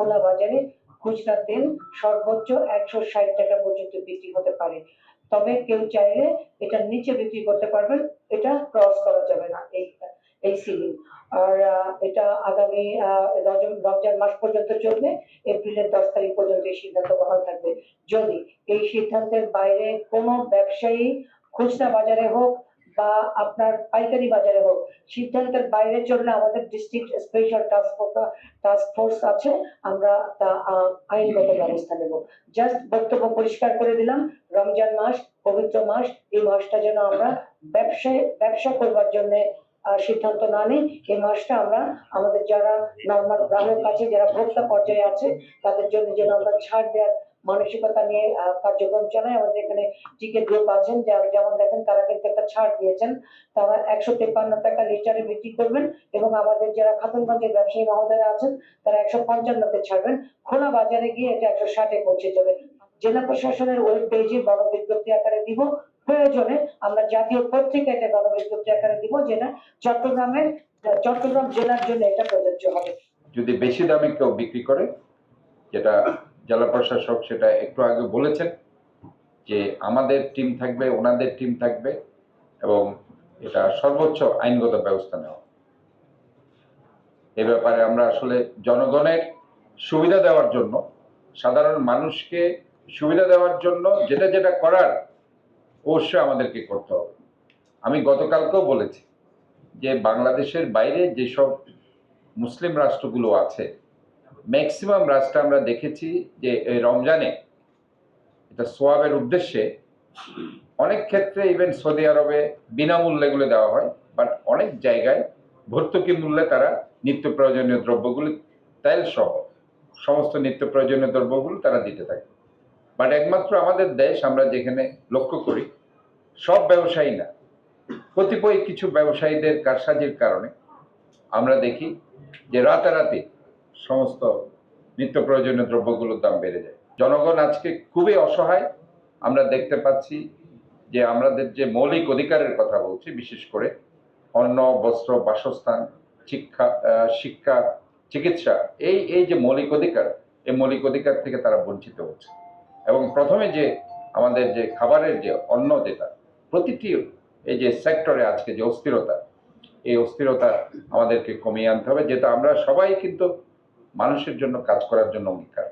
খোলা বাজারে খুচরা তেল সর্বোচ্চ একশো ষাট টাকা পর্যন্ত বিক্রি হতে পারে। তবে কেউ চাইলে এটার নিচে বিক্রি করতে পারবেন, এটা ক্রস করা যাবে না এই এই সিলিং আর এটা আগামী রমজান মাস পর্যন্ত চলবে, এপ্রিলের দশ তারিখ পর্যন্ত এই সিদ্ধান্ত বহাল থাকবে। যদি এই সিদ্ধান্তের বাইরে কোনো ব্যবসায়ী খুচরা বাজারে হোক বা আপনার পাইকারি বাজারে হোক, সিদ্ধান্তের বাইরে চললে আমাদের district special task task force আছে, আমরা তা আইনগত ব্যবস্থা নেব। জাস্ট বক্তব্য পরিষ্কার করে দিলাম, রমজান মাস, পবিত্র মাস, এই মাসটা যেন আমরা ব্যবসায়, ব্যবসা করবার জন্য সিদ্ধান্ত না নিই, এই মাসটা আমরা আমাদের যারা নর্মাল গ্রামের কাছে, যারা ভোক্তা পর্যায়ে আছে, তাদের জন্য যেন আমরা ছাড় দেওয়ার মানসিকতা নিয়ে কার্যক্রম চালাই। আমাদের এখানে টিকে গ্রুপ আছেন যেমন দেখেন, তারা ছাড় দিয়েছেন, তারা একশো তেপান্ন টাকা লিটারে বিক্রি করবেন এবং আমাদের যারা খাতুনগঞ্জের ব্যবসায়ী মহোদয়রা আছেন, তারা একশো পঞ্চান্নতে ছাড়বেন। খোলা বাজারে গিয়ে এটা একশো ষাটে পৌঁছে যাবে। জেলা প্রশাসনের ওয়েব পেজে গণবিজ্ঞপ্তি আকারে দিব। প্রয়োজনে আমরা জাতীয় পত্রিকা এটা গণবিজ্ঞপ্তি আকারে দিব, যেটা চট্টগ্রামের, চট্টগ্রাম জেলার জন্য এটা প্রযোজ্য হবে। যদি বেশি দামে কেউ বিক্রি করে, যেটা জেলা প্রশাসক সেটা একটু আগে বলেছেন, যে আমাদের টিম থাকবে, ওনাদের টিম থাকবে এবং এটা সর্বোচ্চ আইনগত ব্যবস্থা নেওয়া। এ ব্যাপারে আমরা আসলে জনগণের সুবিধা দেওয়ার জন্য, সাধারণ মানুষকে সুবিধা দেওয়ার জন্য যেটা যেটা করার অবশ্যই আমাদেরকে করতে হবে। আমি গতকালকেও বলেছি যে বাংলাদেশের বাইরে যেসব মুসলিম রাষ্ট্রগুলো আছে ম্যাক্সিমাম রাষ্ট্র আমরা দেখেছি যে এই রমজানে এটা সোয়াবের উদ্দেশ্যে অনেক ক্ষেত্রে ইভেন সৌদি আরবে বিনামূল্যে এগুলো দেওয়া হয় বাট অনেক জায়গায় ভর্তুকি মূল্যে তারা নিত্য প্রয়োজনীয় দ্রব্যগুলি, তেল সহ সমস্ত নিত্য প্রয়োজনীয় দ্রব্যগুলো তারা দিতে থাকে। বাট একমাত্র আমাদের দেশ আমরা যেখানে লক্ষ্য করি, সব ব্যবসায়ী না। কতিপয় কিছু ব্যবসায়ীদের কারসাজির কারণে আমরা দেখি যে রাতারাতি সমস্ত নিত্য প্রয়োজনীয় দ্রব্যগুলোর দাম বেড়ে যায়। জনগণ আজকে খুবই অসহায় আমরা দেখতে পাচ্ছি যে আমাদের যে মৌলিক অধিকারের কথা বলছি, বিশেষ করে অন্ন, বস্ত্র, বাসস্থান, শিক্ষা শিক্ষা, চিকিৎসা, এই এই যে মৌলিক অধিকার, এই মৌলিক অধিকার থেকে তারা বঞ্চিত হচ্ছে। এবং প্রথমে যে আমাদের যে খাবারের যে অন্ন যেটা, প্রতিটি এই যে সেক্টরে আজকে যে অস্থিরতা, এই অস্থিরতা আমাদেরকে কমিয়ে আনতে হবে, যেটা আমরা সবাই কিন্তু মানুষের জন্য, কাজ করার জন্য অঙ্গীকার